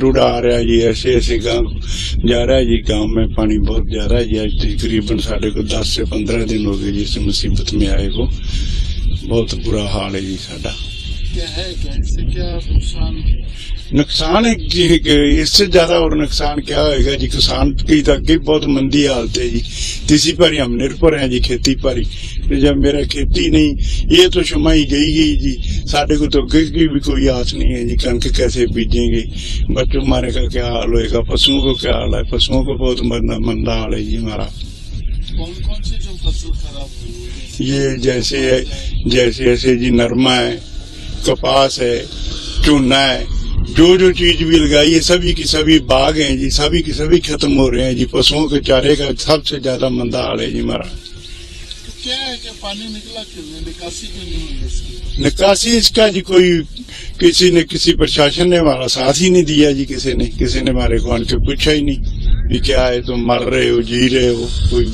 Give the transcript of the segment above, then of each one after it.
روڑا آ رہا جی ایسے ایسے گا جا رہا جی گاؤں میں پانی بہت جا رہا ہے جی تقریباً دس سے پندرہ دن ہو گئے جی مصیبت میں آئے وہ بہت برا حال ہے جی نقصان نقصان اس سے زیادہ اور نقصان کیا ہوئے گا؟ جی کسان کی تاکہ بہت مندی حالت ہے جی۔ تیسری پاری ہم نربھر ہیں جی کھیتی پاری۔ جب میرا کھیتی نہیں یہ تو شمائی گئی گئی جی۔ ساڑھے کو تو گئی کی بھی کوئی آس نہیں ہے جی کنک کیسے بیجیں گے؟ بچوں ہمارے کا کیا حال ہوئے گا؟ پسوں کو کیا حال ہے؟ پسوں کو بہت مندہ حال ہے جی ہمارا۔ کون کون سے جو فصل خراب ہوئی یہ جیسے جیسے ایسے جی نرما ہے کپاس ہے چونہ ہے۔ جو جو چیز بھی لگائی ہے سبھی کی سبھی باغ ہیں جی سبھی کی سبھی ختم ہو رہے ہیں جی پسوں کے چارے کا سب سے زیادہ مندہ حال ہے جی ہمارا نکاسی اس کا جی کوئی کسی نے کسی پرشاسن نے ہمارا ساتھ ہی نہیں دیا جی کسی نے کسی نے ہمارے کو آن کے پوچھا ہی نہیں بھی کیا ہے تم مر رہے ہو جی رہے ہو کوئی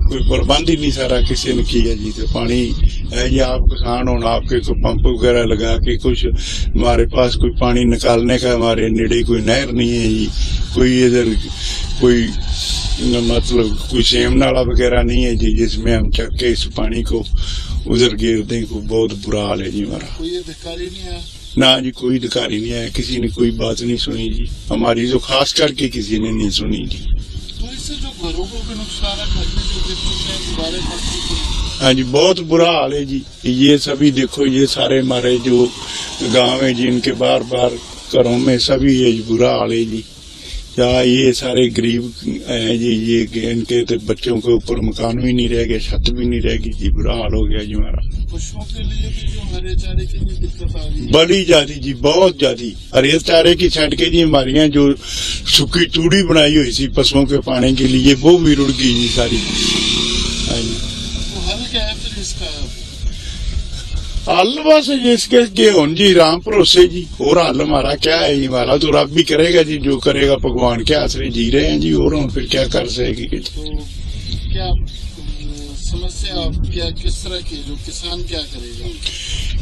کوئی پربند ہی نہیں سارا کسی نے کیا جی تو پانی ہے یا آپ کسان ہونا آپ کے کوئی پمپ وغیرہ لگا کے کچھ ہمارے پاس کوئی پانی نکالنے کا ہمارے نیڑے کوئی نہر نہیں ہے جی کوئی ادھر کوئی مطلب کوئی سیم نالا وغیرہ نہیں ہے جی جس میں ہم چک کے اس پانی کو ادھر گیر دیں کو بہت برا حال ہے جی ہمارا۔ نہ جی کوئی دکاری نہیں ہے کسی نے کوئی بات نہیں سنی جی۔ ہماری جو خاص کر کے کسی نے نہیں سنی جی۔ تو اس سے جو گھروں کو بھی نقصان ہے ہاں جی بہت برا حال ہے جی۔ یہ سبھی دیکھو یہ سارے مارے جو گاؤں ہیں جی ان کے بار بار گھروں میں سبھی یہ برا حال ہے جی۔ یا یہ سارے غریب ہیں جی یہ ان کے بچوں کے اوپر مکان بھی نہیں رہ گئے چھت بھی نہیں رہ گئی۔ جی برا حال ہو گیا جی ہمارا۔ بڑی زیادہ جی بہت زیادہ۔ ہرے چارے کی چھٹ کے جی ہمارے یہاں جو سکی چوڑی بنائی ہوئی تھی پشوؤں کے پانے کے لیے وہ بھی رڑ گئی جی ساری۔ حل بس جس کے جی ہوں جی رام پروسے جی اور حل ہمارا کیا ہے جی ہمارا تو رب بھی کرے گا جی جو کرے گا بھگوان کیا آسرے جی رہے ہیں جی اور ہم پھر کیا کر سکے گی جی؟ کیا سمسیا آپ کیا کس طرح کی جو کسان کیا کرے گا؟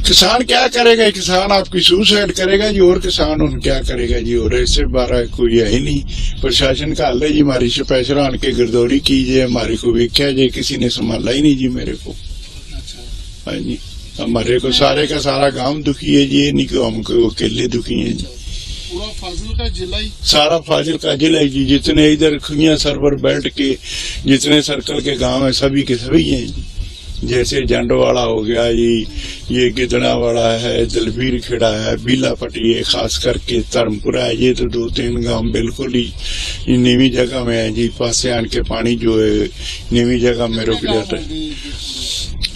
کسان کیا کرے گا؟ کسان آپ کی سوسائڈ کرے گا جی اور کسان ان کیا کرے گا جی؟ اور اس سے بارہ کوئی ہے ہی نہیں۔ پرشاسن کا حل ہے جی ہماری اسپیشل آن کے گردوری کیجیے ہماری کو ویکیا جی کسی نے سنبھالا ہی نہیں جی میرے کو۔ اچھا۔ ہاں جی۔ ہمارے کو سارے کا سارا گاؤں دکھی ہے جی نہیں کہ ہم کو اکیلے دکھی ہیں جی۔ سارا فاضل کا ضلع جی جتنے ادھر کھیا سرور بیلٹ کے جتنے سرکل کے گاؤں ہیں سبھی کے سبھی ہیں جی۔ جیسے جنڈ والا ہو گیا جی یہ گدڑا والا ہے دلبیر کھیڑا ہے بیلا پٹی ہے خاص کر کے ترم پورا ہے۔ یہ تو دو تین گاؤں بالکل ہی نیوی جگہ میں ہے جی۔ پاسے آن کے پانی جو ہے نیوی جگہ میں رک جاتا ہے۔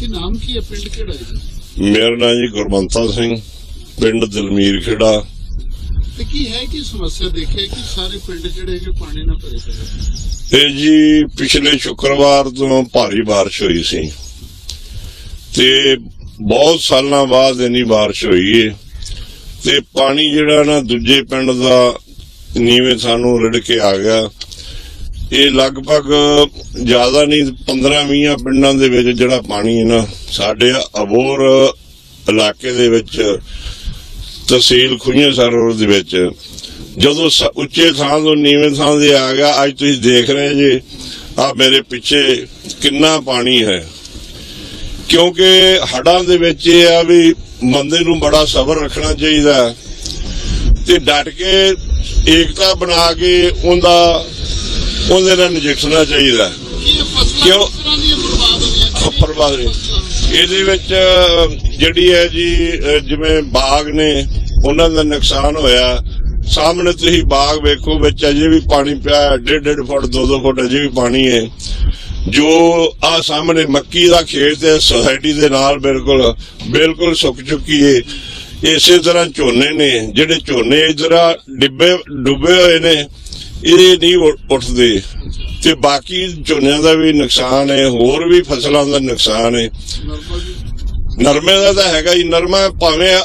ਕਿ ਨਾਮ ਕੀ ਹੈ ਪਿੰਡ ਕਿਹੜਾ ਹੈ ਜੀ? ਮੇਰਾ ਨਾਮ ਜੀ ਗੁਰਮੰਤਾ ਸਿੰਘ ਪਿੰਡ ਦਲਮੀਰ ਖੇੜਾ ਤੇ ਕੀ ਹੈ ਕਿ ਸਮੱਸਿਆ ਦੇਖਿਆ ਕਿ ਸਾਰੇ ਪਿੰਡ ਜਿਹੜੇ ਹੈਗੇ ਪਾਣੀ ਨਾਲ ਭਰੇ ਪਏ ਨੇ। ਜੀ ਪਿਛਲੇ ਸ਼ੁੱਕਰਵਾਰ ਤੋਂ ਭਾਰੀ بارش ਹੋਈ ਸੀ ਤੇ ਬਹੁਤ ਸਾਲਾਂ ਬਾਅਦ ਇੰਨੀ بارش ਹੋਈ ਏ ਤੇ ਪਾਣੀ ਜਿਹੜਾ ਨਾ ਦੂਜੇ ਪਿੰਡ ਦਾ ਨੀਵੇਂ ਸਾਨੂੰ ਰਿੜ ਕੇ ਆ ਗਿਆ। ਇਹ ਲਗਭਗ ਜ਼ਿਆਦਾ ਨਹੀਂ 15-20 ਪਿੰਡਾਂ ਦੇ ਵਿੱਚ ਜਿਹੜਾ ਪਾਣੀ ਹੈ ਨਾ, ਸਾਡੇ ਅਬੋਰ ਇਲਾਕੇ ਦੇ ਵਿੱਚ, ਤਹਿਸੀਲ ਖੁਈਆਂ ਸਰਵਰ ਦੇ ਵਿੱਚ, ਜਦੋਂ ਉੱਚੇ ਥਾਂ ਤੋਂ ਨੀਵੇਂ ਥਾਂ ਦੇ ਆ ਗਿਆ, ਅੱਜ ਤੁਸੀਂ ਦੇਖ ਰਹੇ ਜੇ, ਆ ਮੇਰੇ ਪਿੱਛੇ ਕਿੰਨਾ ਪਾਣੀ ਹੈ। ਕਿਉਂਕਿ ਹੜਾਂ ਦੇ ਵਿੱਚ ਇਹ ਆ ਵੀ ਬੰਦੇ ਨੂੰ ਬੜਾ ਸਬਰ ਰੱਖਣਾ ਚਾਹੀਦਾ ਤੇ ਡਟ ਕੇ ਏਕਤਾ ਬਣਾ ਕੇ ਉਹਦਾ, ਉਹਦੇ ਨਾਲ ਨਜਿੱਠਣਾ ਚਾਹੀਦਾ। ਕਿਉਂ? ਬਰਬਾਦ ਇਹਦੇ ਵਿੱਚ ਜਿਹੜੀ ਹੈ ਜੀ ਜਿਵੇਂ ਬਾਗ ਨੇ, ਉਹਨਾਂ ਦਾ ਨੁਕਸਾਨ ਹੋਇਆ। ਸਾਹਮਣੇ ਤੁਸੀਂ ਬਾਗ ਵੇਖੋ, ਵਿੱਚ ਅਜੇ ਵੀ ਪਾਣੀ ਪਿਆ ਡੇਢ ਡੇਢ ਫੁੱਟ, ਦੋ ਦੋ ਫੁੱਟ ਅਜੇ ਵੀ ਪਾਣੀ ਹੈ। ਜੋ ਆ ਸਾਹਮਣੇ ਮੱਕੀ ਦਾ ਖੇਤ ਹੈ ਸੋਸਾਇਟੀ ਦੇ ਨਾਲ ਬਿਲਕੁਲ ਬਿਲਕੁਲ ਸੁੱਕ ਚੁੱਕੀ ਹੈ। ਇਸੇ ਤਰ੍ਹਾਂ ਝੋਨੇ ਨੇ ਜਿਹੜੇ ਝੋਨੇ ਇਧਰ ਡਿੱਬੇ ਡੁੱਬੇ ਹੋਏ ਨੇ ਇਹ ਨਹੀਂ ਉੱਠ- ਉੱਠਦੇ। ਤੇ ਬਾਕੀ ਝੋਨਿਆਂ ਦਾ ਵੀ ਨੁਕਸਾਨ ਹੈ ਹੋਰ ਵੀ ਫਸਲਾਂ ਦਾ ਨੁਕਸਾਨ ਹੈ ਨਰਮਾ ਦਾ ਤਾਂ ਹੈਗਾ ਜੀ ਨਰਮਾ ਭਾਵੇਂ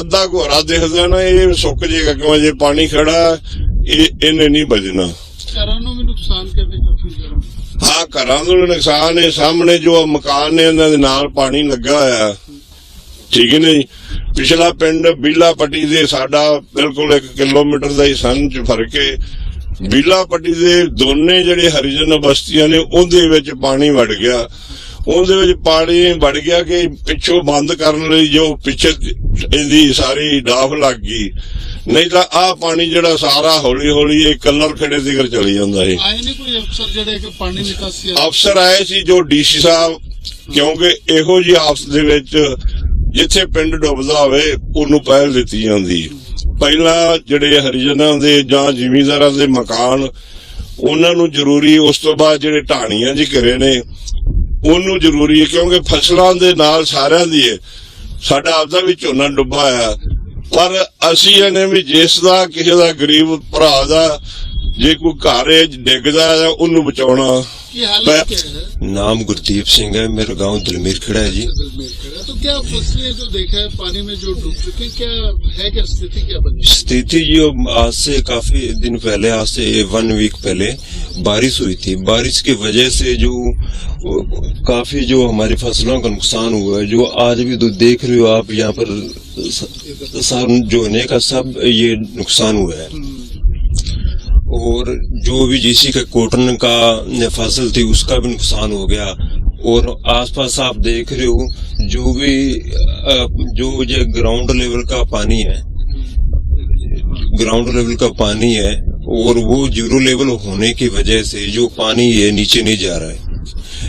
ਅੱਧਾ ਘੋਰਾ ਦਿਖਦਾ ਨਾ ਇਹ ਸੁੱਕ ਜਾਏਗਾ ਕਿਉਂ ਜੇ ਪਾਣੀ ਖੜਾ ਇਹ ਇਹਨੇ ਨਹੀਂ ਬਜਣਾ ਘਰਾਂ ਨੂੰ ਵੀ ਨੁਕਸਾਨ ਕਰਦੇ ਆ ਘਰਾਂ ਨੂੰ ਵੀ ਨੁਕਸਾਨ ਹੈ ਸਾਹਮਣੇ ਜੋ ਮਕਾਨ ਨੇ ਉਹਨਾਂ ਦੇ ਨਾਲ ਪਾਣੀ ਲੱਗਾ ਹੋਇਆ। ਠੀਕ ਹੈ ਨਾ ਜੀ? ਪਿਛਲਾ ਪਿੰਡ ਬੀਲਾ ਪੱਟੀ ਦੇ ਸਾਡਾ ਬਿਲਕੁਲ 1 ਕਿਲੋਮੀਟਰ ਦਾ ਹੀ ਸੰਨ ਚ ਫ਼ਰਕ ਹੈ ਬੀਲਾ ਪੱਟੀ ਦੇ ਦੋਨੇ ਜਿਹੜੇ ਹਰੀਜਨ ਬਸਤੀਆਂ ਨੇ ਉਹਦੇ ਵਿੱਚ ਪਾਣੀ ਵੜ ਗਿਆ। ਉਹਦੇ ਵਿੱਚ ਪਾਣੀ ਵੜ ਗਿਆ ਕਿ ਪਿੱਛੋਂ ਬੰਦ ਕਰਨ ਲਈ ਜੋ ਪਿੱਛੇ ਇਹਦੀ ਸਾਰੀ ਡਾਫ ਲੱਗ ਗਈ। ਨਹੀਂ ਤਾਂ ਆਹ ਪਾਣੀ ਜਿਹੜਾ ਸਾਰਾ ਹੌਲੀ ਹੌਲੀ ਇਹ ਕਲਰ ਖੜੇ ਜ਼ਿਕਰ ਚਲੀ ਜਾਂਦਾ ਹੈ ਆਏ ਨਹੀਂ ਕੋਈ ਅਫਸਰ ਜਿਹੜੇ ਕਿ ਪਾਣੀ ਨਿਕਾਸੀ ਅਫਸਰ ਆਏ ਸੀ ਜੋ ਡੀਸੀ ਸਾਹਿਬ ਕਿਉਂਕਿ ਇਹੋ ਜਿਹੀ ਆਪਸ ਦੇ ਵਿੱਚ ਜਿੱਥੇ ਪਿੰਡ ਡੁੱਬਦਾ ਹੋਵੇ, ਉਹਨੂੰ ਪਹਿਲ ਦਿੱਤੀ ਜਾਂਦੀ ਪਹਿਲਾਂ ਜਿਹੜੇ ਹਰੀਜਨਾਂ ਦੇ ਜਾਂ ਜ਼ਿਮੀਂਦਾਰਾਂ ਦੇ ਮਕਾਨ, ਉਹਨਾਂ ਨੂੰ ਜ਼ਰੂਰੀ ਉਸ ਤੋਂ ਬਾਅਦ ਜਿਹੜੇ ਢਾਣੀਆਂ ਜੀ ਘਰੇ ਨੇ, ਉਹਨੂੰ ਜ਼ਰੂਰੀ ਹੈ ਕਿਉਂਕਿ ਫਸਲਾਂ ਦੇ ਨਾਲ ਸਾਰਿਆਂ ਦੀ ਹੈ। ਸਾਡਾ ਆਪਦਾ ਵੀ ਝੋਨਾ ਡੁੱਬਾ ਆ ਪਰ ਅਸੀਂ ਇਹਨੇ ਵੀ ਜਿਸ ਦਾ, ਕਿਸੇ ਦਾ ਗਰੀਬ ਭਰਾ ਦਾ جی کو ڈگ رہا ہے انہوں نے بچا نام گردیپ سنگھ ہے میرا گاؤں دلمیر کھڑا ہے جی تو کیا جو دیکھا ہے پانی میں آج سے کافی دن پہلے آج سے ون ویک پہلے بارش ہوئی تھی بارش کی وجہ سے جو کافی جو ہماری فصلوں کا نقصان ہوا ہے جو آج بھی تو دیکھ رہے ہو آپ یہاں پر سب یہ نقصان ہوا ہے اور جو بھی جی سی کے کوٹن کا فصل تھی، اس کا بھی نقصان ہو گیا۔ اور آس پاس آپ دیکھ رہے ہو، جو بھی جو گراؤنڈ لیول کا پانی ہے، گراؤنڈ لیول کا پانی ہے، اور وہ جیرو لیول ہونے کی وجہ سے جو پانی یہ نیچے نہیں جا رہا ہے۔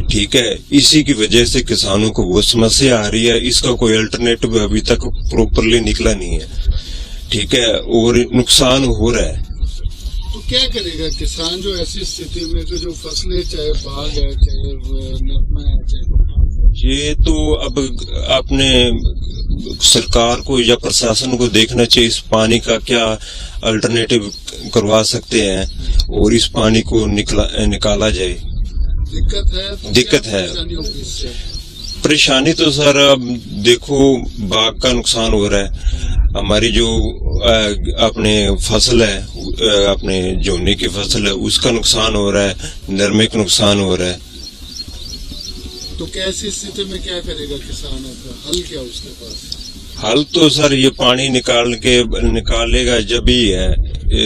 ٹھیک ہے، اسی کی وجہ سے کسانوں کو وہ سمسیا آ رہی ہے، اس کا کوئی الٹرنیٹو ابھی تک پروپرلی نکلا نہیں ہے۔ ٹھیک ہے، اور نقصان ہو رہا ہے۔ کیا کرے گا؟ کسان جو ایسی استھتی میں جو فصلیں چاہے باغ ہے چاہے نرما ہے چاہے یہ تو اب آپ نے سرکار کو یا پرشاسن کو دیکھنا چاہیے اس پانی کا کیا الٹرنیٹو کروا سکتے ہیں اور اس پانی کو نکالا جائے۔ دقت ہے پریشانی تو سر اب دیکھو باغ کا نقصان ہو رہا ہے۔ ہماری جو اپنے فصل ہے اپنے جونی کی فصل ہے اس کا نقصان ہو رہا ہے نرمے کا نقصان ہو رہا ہے۔ تو کیسی استھتی میں کیا کرے گا کسان حل کیا اس کے پاس؟ حل تو سر یہ پانی نکال کے نکالے گا جب ہی ہے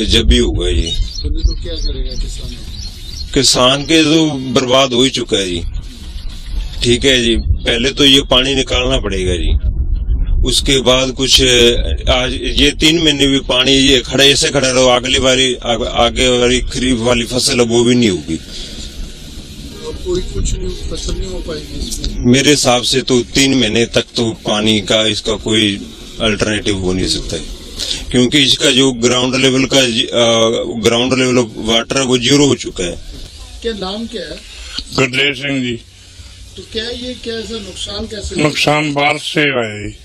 جب ہی ہوگا جی۔ یہ تو کیا کرے گا کسان؟ کسان کے تو برباد ہو ہی چکا ہے جی۔ ٹھیک ہے جی پہلے تو یہ پانی نکالنا پڑے گا جی۔ اس کے بعد کچھ آج یہ تین مہینے بھی پانی یہ کھڑے ایسے کھڑا رہو اگلی باری آگے والی خریف والی فصل وہ بھی نہیں ہوگی۔ میرے حساب سے تو تین مہینے تک تو پانی کا اس کا کوئی الٹرنیٹو ہو نہیں سکتا ہے۔ کیونکہ اس کا جو گراؤنڈ لیول کا گراؤنڈ لیول آف واٹر ہے وہ زیرو ہو چکا ہے۔ کیا نام کیا ہے؟ گڈلیر سنگھ جی۔ تو کیا یہ کیسے نقصان کیسے نقصان بارش سے آئے ہے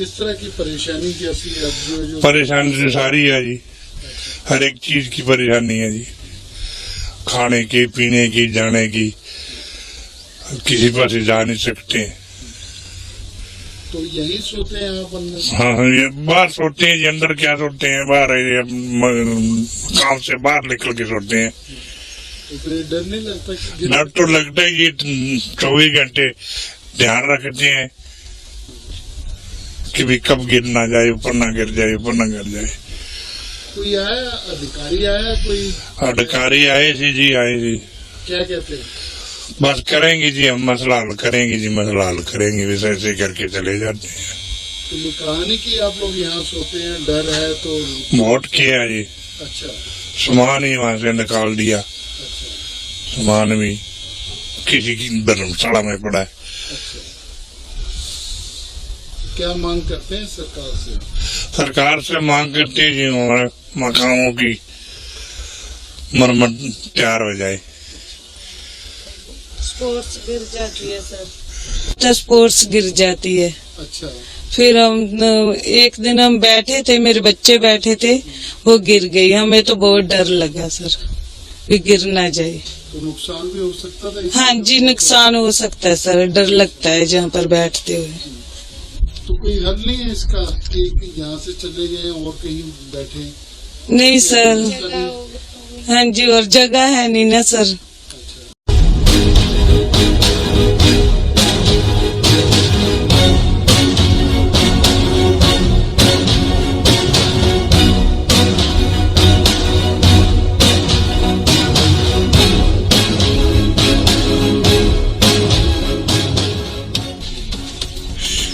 کس طرح کی پریشانی پریشانی تو ساری ہے جی۔ ہر ایک چیز کی پریشانی ہے جی۔ کھانے کی پینے کی جانے کی۔ کسی پاس جا نہیں سکتے۔ تو یہی سوتے ہیں ہاں یہ باہر سوتے ہیں جی اندر کیا سوتے ہیں؟ باہر جی، کام سے باہر نکل کے سوتے ہیں۔ ڈر نہیں لگتا ڈر تو لگتا ہے یہ چوبیس گھنٹے دھیان رکھتے ہیں۔ کہ بھی کب گر نہ جائے اوپر نہ گر جائے اوپر نہ گر جائے۔ کوئی آیا؟ ادھکاری آیا؟ کوئی ادھکاری آئے سی جی آئے جی کیا کہتے ہیں؟ بس کریں گے جی ہم مسئلہ حل کریں گے جی مسئلہ حل کریں گے بس ایسے کر کے چلے جاتے ہیں۔ کہا کی آپ لوگ یہاں سوتے ہیں؟ ڈر ہے تو موٹ کیا جی؟ اچھا۔ سامان ہی وہاں سے نکال دیا۔ اچھا۔ سامان بھی کسی کی دھرم میں پڑا ہے۔ اچھا۔ کیا مانگ کرتے ہیں سرکار سے؟ سرکار سے مانگ کرتے ہیں جی ہمارے مکانوں کی مرمت تیار ہو جائے۔ سپورٹس گر جاتی ہے سر۔ اچھا، سپورٹس گر جاتی ہے۔ اچھا۔ پھر ہم ایک دن ہم بیٹھے تھے میرے بچے بیٹھے تھے وہ گر گئی۔ ہمیں تو بہت ڈر لگا سر بھی گر نہ جائے۔ نقصان بھی ہو سکتا تھا ہاں جی نقصان ہو سکتا ہے سر ڈر لگتا ہے جہاں پر بیٹھتے ہوئے۔ تو کوئی حل نہیں ہے اس کا کہ یہاں سے چلے گئے اور کہیں بیٹھے نہیں سر۔ ہاں جی اور جگہ ہے نہیں نا سر۔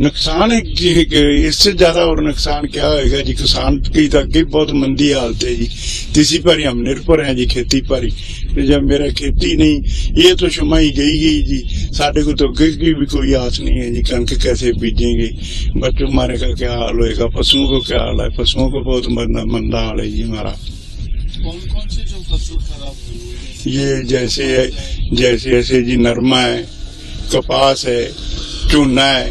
نقصان اس سے زیادہ اور نقصان کیا ہوئے گا جی؟ کسان کی تک بہت مندی حالت ہے جی۔ تیسری پاری ہم نرپر ہیں جی کھیتی پاری جب میرا کھیتی نہیں یہ تو شمائی گئی گئی جی۔ ساڑھے کو تو گئی کی بھی کوئی آس نہیں ہے جی کنک کیسے بیجیں گے؟ بچوں ہمارے کا کیا حال ہوئے گا؟ پسوں کو کیا حال ہے؟ پسوں کو بہت مندہ حال ہے جی ہمارا۔ کون کون سے جو فصل خراب ہوئی یہ جیسے جیسے ایسے جی نرما ہے کپاس ہے چونہ ہے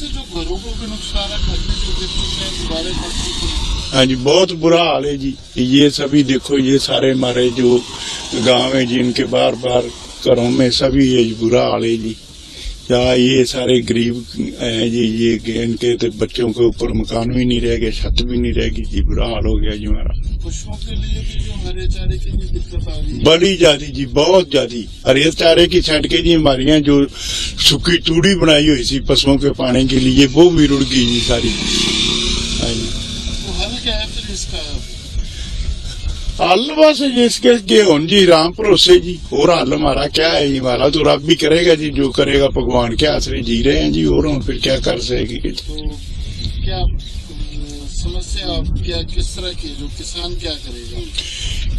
جو نقصان ہے ہاں جی بہت برا حال ہے جی۔ یہ سبھی دیکھو، یہ سارے ہمارے جو گاؤں ہیں جی ان کے بار بار گھروں میں سبھی یہ برا حال ہے جی۔ کیا یہ سارے گریب ہیں جی یہ ان کے بچوں کے اوپر مکان بھی نہیں رہ گئے چھت بھی نہیں رہ گئی جی برا حال ہو گیا جی ہمارا بڑی زیادہ جی بہت زیادہ۔ ہریت چارے کی چھٹ کے جی ہمارے یہاں جو سکی توڑی بنائی ہوئی تھی پشوؤں کے پانی کے لیے وہ بھی رڑ گئی جی ساری۔ حل بس جس کے کہ ہوں جی رام پروسے جی اور حل ہمارا کیا ہے؟ جی ہمارا تو رب بھی کرے گا جی جو کرے گا بھگوان کیا آسرے جی رہے ہیں جی اور ہم پھر کیا کر سکے گی جی؟ کیا سمسیا آپ کیا کس طرح کی جو کسان کیا کرے گا؟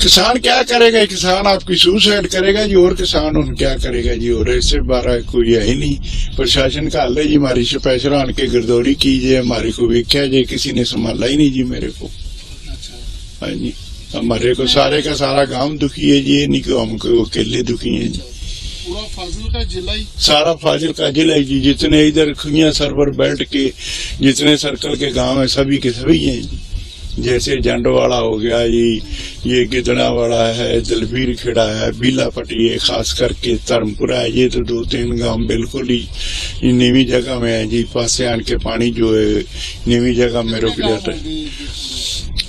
کسان کیا کرے گا؟ کسان آپ کی سوسائڈ کرے گا جی اور کسان ان کیا کرے گا جی؟ اور اس سے بارہ کوئی ہے ہی نہیں۔ پرشاسن کا حل ہے جی ہماری اسپیشل آن کے گردوری کیجیے ہماری کو ویکیا جی کسی نے سنبھالا ہی نہیں جی میرے کو۔ اچھا۔ ہاں جی۔ ہمارے کو سارے کا سارا گاؤں دکھی ہے جی نہیں کہ ہم کو اکیلے دکھی ہیں جی۔ سارا فاضل کا ضلع جی جتنے ادھر کھیا سرور بیلٹ کے جتنے سرکل کے گاؤں ہیں سبھی کے سبھی ہیں جی۔ جیسے جنڈ والا ہو گیا جی یہ گدڑا واڑا ہے دلبیر کھیڑا ہے بیلا پٹی ہے خاص کر کے ترم پورا ہے۔ یہ تو دو تین گاؤں بالکل ہی نیوی جگہ میں ہے جی۔ پاسیان کے پانی جو ہے نیوی جگہ میں رک جاتا ہے۔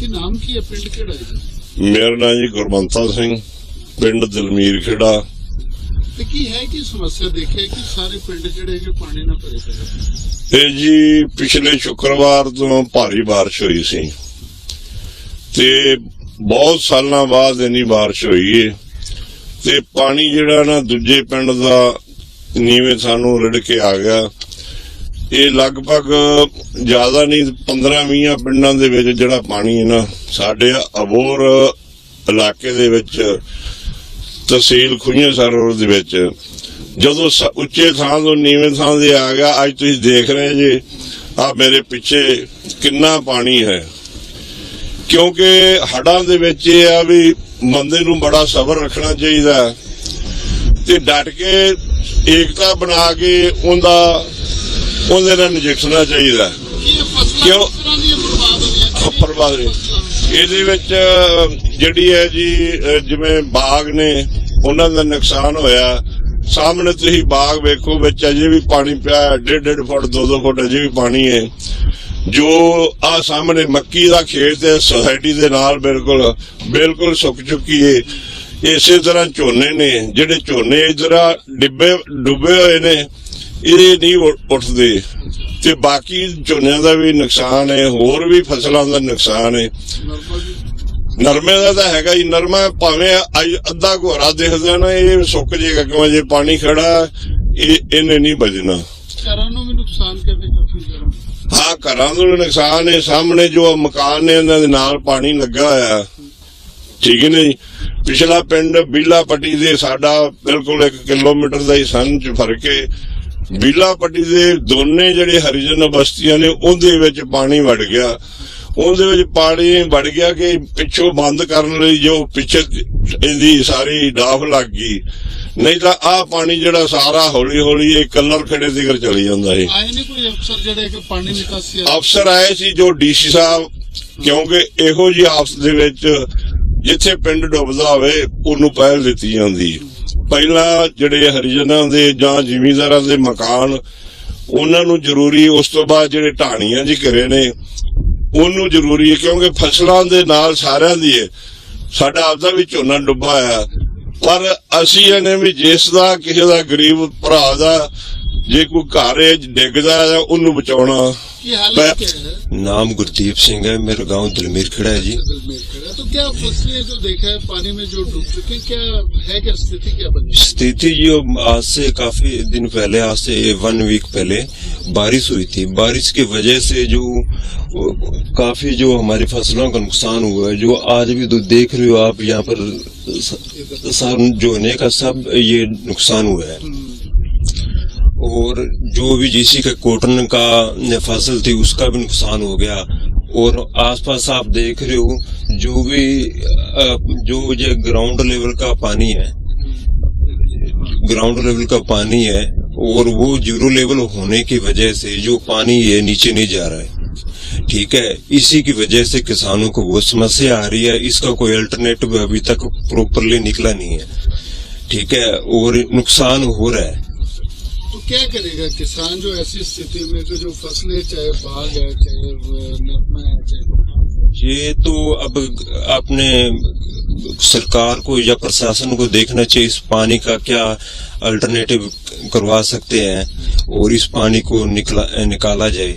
ਕਿ ਨਾਮ ਕੀ ਹੈ ਪਿੰਡ ਕਿਹੜਾ ਹੈ ਜੀ? ਮੇਰਾ ਨਾਮ ਜੀ ਗੁਰਮੰਤਾ ਸਿੰਘ ਪਿੰਡ ਦਲਮੀਰ ਖੇੜਾ ਤੇ ਕੀ ਹੈ ਕਿ ਸਮੱਸਿਆ ਦੇਖਿਆ ਕਿ ਸਾਰੇ ਪਿੰਡ ਜਿਹੜੇ ਹੈਗੇ ਪਾਣੀ ਨਾਲ ਭਰੇ ਪਏ ਨੇ। ਜੀ ਪਿਛਲੇ ਸ਼ੁੱਕਰਵਾਰ ਤੋਂ ਭਾਰੀ بارش ਹੋਈ ਸੀ ਤੇ ਬਹੁਤ ਸਾਲਾਂ ਬਾਅਦ ਇੰਨੀ بارش ਹੋਈ ਏ ਤੇ ਪਾਣੀ ਜਿਹੜਾ ਨਾ ਦੂਜੇ ਪਿੰਡ ਦਾ ਨੀਵੇਂ ਸਾਨੂੰ ਰਿੜ ਕੇ ਆ ਗਿਆ। ਇਹ ਲਗਭਗ ਜ਼ਿਆਦਾ ਨਹੀਂ 15-20 ਪਿੰਡਾਂ ਦੇ ਵਿੱਚ ਜਿਹੜਾ ਪਾਣੀ ਹੈ ਨਾ, ਸਾਡੇ ਅਬੋਰ ਇਲਾਕੇ ਦੇ ਵਿੱਚ, ਤਹਿਸੀਲ ਖੁਈਆਂ ਸਰਵਰ ਦੇ ਵਿੱਚ, ਜਦੋਂ ਉੱਚੇ ਥਾਂ ਤੋਂ ਨੀਵੇਂ ਥਾਂ ਦੇ ਆ ਗਿਆ, ਅੱਜ ਤੁਸੀਂ ਦੇਖ ਰਹੇ ਜੇ, ਆ ਮੇਰੇ ਪਿੱਛੇ ਕਿੰਨਾ ਪਾਣੀ ਹੈ। ਕਿਉਂਕਿ ਹੜਾਂ ਦੇ ਵਿੱਚ ਇਹ ਆ ਵੀ ਬੰਦੇ ਨੂੰ ਬੜਾ ਸਬਰ ਰੱਖਣਾ ਚਾਹੀਦਾ ਤੇ ਡਟ ਕੇ ਏਕਤਾ ਬਣਾ ਕੇ ਉਹਦਾ, ਉਹਦੇ ਨਾਲ ਨਜਿੱਠਣਾ ਚਾਹੀਦਾ। ਕਿਉਂ? ਬਰਬਾਦ ਇਹਦੇ ਵਿੱਚ ਜਿਹੜੀ ਹੈ ਜੀ ਜਿਵੇਂ ਬਾਗ ਨੇ, ਉਹਨਾਂ ਦਾ ਨੁਕਸਾਨ ਹੋਇਆ। ਸਾਹਮਣੇ ਤੁਸੀਂ ਬਾਗ ਵੇਖੋ, ਵਿੱਚ ਅਜੇ ਵੀ ਪਾਣੀ ਪਿਆ ਡੇਢ ਡੇਢ ਫੁੱਟ, ਦੋ ਦੋ ਫੁੱਟ ਅਜੇ ਵੀ ਪਾਣੀ ਹੈ। ਜੋ ਆ ਸਾਹਮਣੇ ਮੱਕੀ ਦਾ ਖੇਤ ਹੈ ਸੁਸਾਇਟੀ ਦੇ ਨਾਲ ਬਿਲਕੁਲ ਬਿਲਕੁਲ ਸੁੱਕ ਚੁੱਕੀ ਹੈ। ਇਸੇ ਤਰ੍ਹਾਂ ਝੋਨੇ ਨੇ ਜਿਹੜੇ ਝੋਨੇ ਇਧਰ ਡਿੱਬੇ ਡੁੱਬੇ ਹੋਏ ਨੇ ਇਹ ਨਹੀਂ ਉੱਠ- ਉੱਠਦੇ। ਤੇ ਬਾਕੀ ਝੋਨਿਆਂ ਦਾ ਵੀ ਨੁਕਸਾਨ ਹੈ ਹੋਰ ਵੀ ਫਸਲਾਂ ਦਾ ਨੁਕਸਾਨ ਹੈ ਨਰਮਾ ਦਾ ਤਾਂ ਹੈਗਾ ਹੀ ਨਰਮਾ ਭਾਵੇਂ ਅੱਧਾ ਘੋਰਾ ਦਿਖਦਾ ਨਾ ਇਹ ਸੁੱਕ ਜਾਏਗਾ ਕਿਉਂ ਜੇ ਪਾਣੀ ਖੜਾ ਇਹ ਇਹਨੇ ਨਹੀਂ ਬਜਣਾ ਘਰਾਂ ਨੂੰ ਵੀ ਨੁਕਸਾਨ ਕਰਦੇ ਕਾਫੀ ਜ਼ਿਆਦਾ। ਹਾਂ ਘਰਾਂ ਨੂੰ ਵੀ ਨੁਕਸਾਨ ਹੈ ਸਾਹਮਣੇ ਜੋ ਮਕਾਨ ਨੇ ਉਹਨਾਂ ਦੇ ਨਾਲ ਪਾਣੀ ਲੱਗਾ ਹੋਇਆ। ਠੀਕ ਹੈ ਨਾ ਜੀ? ਪਿਛਲਾ ਪਿੰਡ ਬੀਲਾ ਪੱਟੀ ਦੇ ਸਾਡਾ ਬਿਲਕੁਲ 1 ਕਿਲੋਮੀਟਰ ਦਾ ਹੀ ਸੰਨ ਚ ਫ਼ਰਕ ਹੈ ਬੀਲਾ ਪੱਟੀ ਦੇ ਦੋਨੇ ਜਿਹੜੇ ਹਰੀਜਨ ਬਸਤੀਆਂ ਨੇ ਉਹਦੇ ਵਿੱਚ ਪਾਣੀ ਵੜ ਗਿਆ। ਉਹਦੇ ਵਿੱਚ ਪਾਣੀ ਵੜ ਗਿਆ ਕਿ ਪਿੱਛੋਂ ਬੰਦ ਕਰਨ ਲਈ ਜੋ ਪਿੱਛੇ ਇਹਦੀ ਸਾਰੀ ਡਾਫ ਲੱਗ ਗਈ। ਨਹੀਂ ਤਾਂ ਆਹ ਪਾਣੀ ਜਿਹੜਾ ਸਾਰਾ ਹੌਲੀ ਹੌਲੀ ਇਹ ਕਲਰ ਖੜੇ ਜ਼ਿਕਰ ਚਲੀ ਜਾਂਦਾ ਹੈ ਆਏ ਨਹੀਂ ਕੋਈ ਅਫਸਰ ਜਿਹੜੇ ਕਿ ਪਾਣੀ ਨਿਕਾਸੀ ਅਫਸਰ ਆਏ ਸੀ ਜੋ ਡੀਸੀ ਸਾਹਿਬ ਕਿਉਂਕਿ ਇਹੋ ਜਿਹੀ ਆਪਸ ਦੇ ਵਿੱਚ ਜਿੱਥੇ ਪਿੰਡ ਡੁੱਬਦਾ ਹੋਵੇ, ਉਹਨੂੰ ਪਹਿਲ ਦਿੱਤੀ ਜਾਂਦੀ ਪਹਿਲਾਂ ਜਿਹੜੇ ਹਰੀਜਨਾਂ ਦੇ ਜਾਂ ਜ਼ਿਮੀਂਦਾਰਾਂ ਦੇ ਮਕਾਨ, ਉਹਨਾਂ ਨੂੰ ਜ਼ਰੂਰੀ ਉਸ ਤੋਂ ਬਾਅਦ ਜਿਹੜੇ ਢਾਣੀਆਂ ਜੀ ਘਰੇ ਨੇ, ਉਹਨੂੰ ਜ਼ਰੂਰੀ ਹੈ ਕਿਉਂਕਿ ਫਸਲਾਂ ਦੇ ਨਾਲ ਸਾਰਿਆਂ ਦੀ ਹੈ। ਸਾਡਾ ਆਪਦਾ ਵੀ ਝੋਨਾ ਡੁੱਬਾ ਆ ਪਰ ਅਸੀਂ ਇਹਨੇ ਵੀ ਜਿਸ ਦਾ, ਕਿਸੇ ਦਾ ਗਰੀਬ ਭਰਾ ਦਾ جی کوئی کارے ڈگ رہا ہے انہوں نے بچا نام گردیپ سنگھ ہے میرا گاؤں دلمیر کھڑا ہے جی جیڑا جی آج سے کافی دن پہلے آج سے ون ویک پہلے بارش ہوئی تھی بارش کی وجہ سے جو کافی جو ہماری فصلوں کا نقصان ہوا ہے جو آج بھی دیکھ رہے ہو آپ یہاں پر سب یہ نقصان ہوا ہے اور جو بھی جی سی کے کوٹن کا فصل تھی، اس کا بھی نقصان ہو گیا۔ اور آس پاس آپ دیکھ رہے ہو، جو بھی جو گراؤنڈ لیول کا پانی ہے، گراؤنڈ لیول کا پانی ہے، اور وہ جیرو لیول ہونے کی وجہ سے جو پانی یہ نیچے نہیں جا رہا ہے۔ ٹھیک ہے، اسی کی وجہ سے کسانوں کو وہ سمسیا آ رہی ہے، اس کا کوئی الٹرنیٹو ابھی تک پروپرلی نکلا نہیں ہے۔ ٹھیک ہے، اور نقصان ہو رہا ہے۔ کیا کرے گا؟ کسان جو ایسی ستھی میں جو فصلیں چاہے باغ ہے چاہے نغمہ ہے چاہے یہ تو اب آپ نے سرکار کو یا پرشاسن کو دیکھنا چاہیے اس پانی کا کیا الٹرنیٹو کروا سکتے ہیں اور اس پانی کو نکالا جائے۔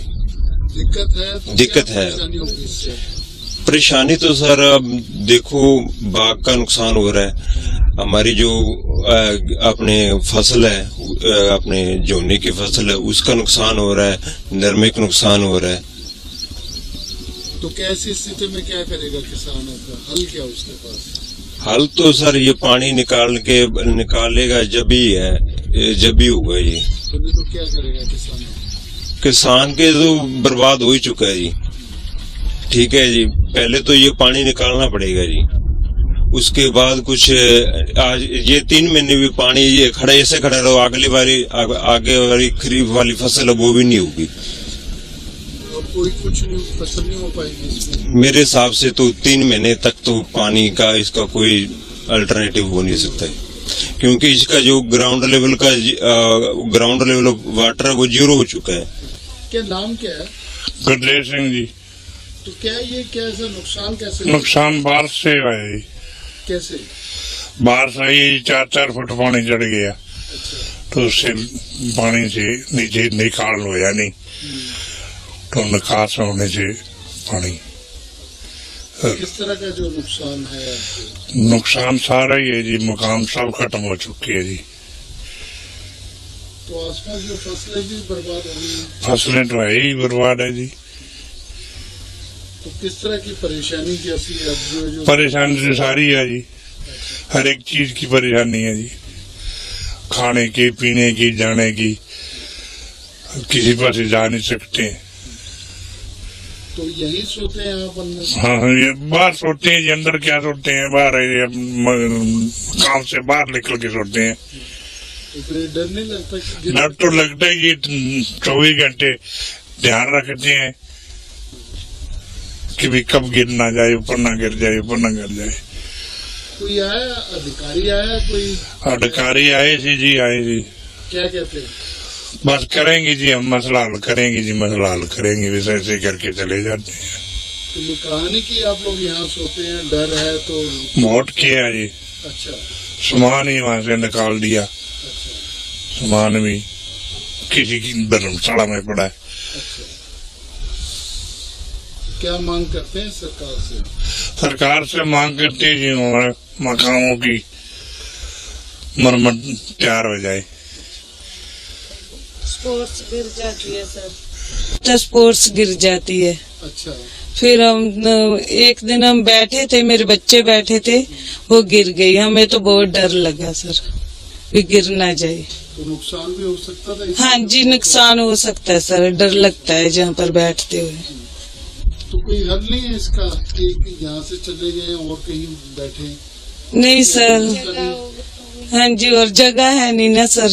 دقت ہے پریشانی تو سر اب دیکھو باغ کا نقصان ہو رہا ہے۔ ہماری جو اپنے فصل ہے اپنے جونے کی فصل ہے اس کا نقصان ہو رہا ہے نرمے کا نقصان ہو رہا ہے۔ تو کیسی استھتی میں کیا کرے گا کسان کا حل کیا اس کے پاس؟ حل تو سر یہ پانی نکال کے نکالے گا جب ہی ہے جب ہی ہوگا یہ۔ تو کیا کرے گا کسان؟ کسان کے تو برباد ہو ہی چکا ہے جی۔ ٹھیک ہے جی پہلے تو یہ پانی نکالنا پڑے گا جی۔ اس کے بعد کچھ آج یہ تین مہینے بھی پانی یہ کھڑے ایسے کھڑے رہو اگلی باری آگے والی خریف والی فصل وہ بھی نہیں ہوگی۔ کوئی کچھ میرے حساب سے تو تین مہینے تک تو پانی کا اس کا کوئی الٹرنیٹو ہو نہیں سکتا ہے۔ کیونکہ اس کا جو گراؤنڈ لیول کا گراؤنڈ لیول واٹر ہے وہ زیرو ہو چکا ہے۔ کیا نام کیا ہے؟ گڈلیر سنگھ جی۔ تو کیا یہ کیسے نقصان کیسے نقصان بارش سے آئے ہے کیسے باہر سے ہی چار چار فٹ پانی چڑھ گیا تو اس سے پانی سے نیچے نکال ہو یعنی تو نکاس ہونے سے پانی کس طرح کا جو نقصان ہے نقصان سارا ہی ہے جی مقام سب ختم ہو چکی ہے جی تو آس پاس جو فصلیں بھی برباد ہو گئی فصلیں تو ہے ہی برباد ہے جی کس طرح کی پریشانی پریشانی تو ساری ہے جی۔ ہر ایک چیز کی پریشانی ہے جی۔ کھانے کی پینے کی جانے کی۔ کسی پاس جا نہیں سکتے۔ تو یہی سوتے ہیں ہاں،, ہاں یہ باہر سوتے ہیں جی اندر کیا سوتے ہیں؟ باہر جی، کام سے باہر نکل کے سوتے ہیں۔ ڈر نہیں لگتا ڈر تو لگتا ہے کہ چوبیس گھنٹے دھیان رکھتے ہیں۔ کہ بھی کب گر نہ جائے اوپر نہ گر جائے اوپر نہ گر جائے۔ کوئی آیا؟ ادھکاری آیا؟ کوئی ادھکاری آئے سی جی آئے جی کیا کہتے ہیں؟ بس کریں گے جی ہم مسئلہ حل کریں گے جی مسئلہ حل کریں گے بس ایسے کر کے چلے جاتے ہیں۔ کہا کی آپ لوگ یہاں سوتے ہیں ڈر ہے تو موٹ کیا جی۔ اچھا۔ سامان ہی وہاں سے نکال دیا۔ اچھا۔ سامان بھی کسی کی دھرم میں پڑا ہے۔ اچھا۔ کیا مانگ کرتے ہیں سرکار سے؟ سرکار سے مانگ کرتے ہیں جی ہمارے مکانوں کی مرمت تیار ہو جائے۔ سپورٹس گر جاتی ہے سر۔ اچھا، سپورٹس گر جاتی ہے۔ اچھا۔ پھر ہم ایک دن ہم بیٹھے تھے میرے بچے بیٹھے تھے وہ گر گئی۔ ہمیں تو بہت ڈر لگا سر بھی گر نہ جائے۔ نقصان بھی ہو سکتا تھا ہاں جی نقصان ہو سکتا ہے سر ڈر لگتا ہے جہاں پر بیٹھتے ہوئے۔ تو کوئی حل نہیں ہے اس کا کہ یہاں سے چلے گئے اور کہیں بیٹھے نہیں سر۔ ہاں جی اور جگہ ہے نہیں نا سر۔